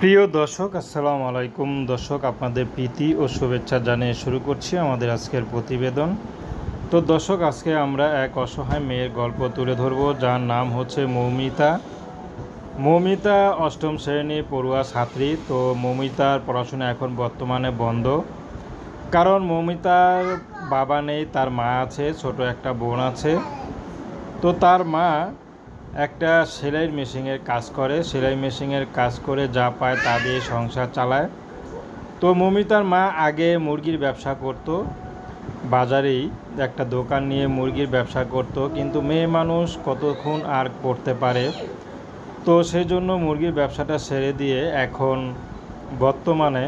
প্রিয় দর্শক, আসসালামু আলাইকুম। দর্শক, আপনাদের প্রীতি ও শুভেচ্ছা জানিয়ে শুরু করছি আমাদের আজকের প্রতিবেদন। তো দর্শক, আজকে আমরা এক অসহায় মেয়ের গল্প তুলে ধরব, যার নাম হচ্ছে মৌমিতা। মৌমিতা অষ্টম শ্রেণি পড়ুয়া ছাত্রী। তো মৌমিতার পড়াশোনা এখন বর্তমানে বন্ধ। কারণ মৌমিতার বাবা নেই, তার মা আছে, ছোট একটা বোন আছে। তো তার মা একটা সেলাই মেশিনের কাজ করে, সেলাই মেশিনের কাজ করে যা পায় তা দিয়ে সংসার চালায়। তো মমিতার মা আগে মুরগির ব্যবসা করত, বাজারেই একটা দোকান নিয়ে মুরগির ব্যবসা করত, কিন্তু মেয়ে মানুষ কতক্ষণ আর করতে পারে? তো সেই জন্য মুরগির ব্যবসাটা ছেড়ে দিয়ে এখন বর্তমানে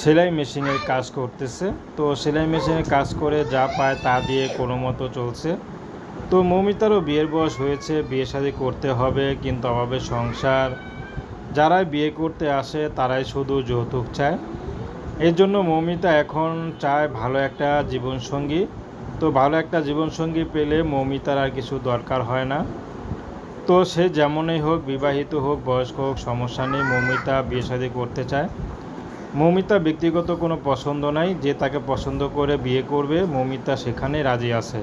সেলাই মেশিনের কাজ করতেছে। তো সেলাই মেশিনের কাজ করে যা পায় তা দিয়ে কোনো মতো চলছে। তো মৌমিতারও বিয়ের বয়স হয়েছে, বিয়ে শাদি করতে হবে, কিন্তু অভাবে সংসার। যারাই বিয়ে করতে আসে, তারাই শুধু যৌতুক চায়। এর জন্য মৌমিতা এখন চায় ভালো একটা জীবনসঙ্গী। তো ভালো একটা জীবনসঙ্গী পেলে মৌমিতার আর কিছু দরকার হয় না। তো সে যেমনই হোক, বিবাহিত হোক, বয়স্ক হোক, সমস্যা নেই, মৌমিতা বিয়ে শাদী করতে চায়। মৌমিতা ব্যক্তিগত কোনো পছন্দ নাই, যে তাকে পছন্দ করে বিয়ে করবে, মৌমিতা সেখানে রাজি আছে।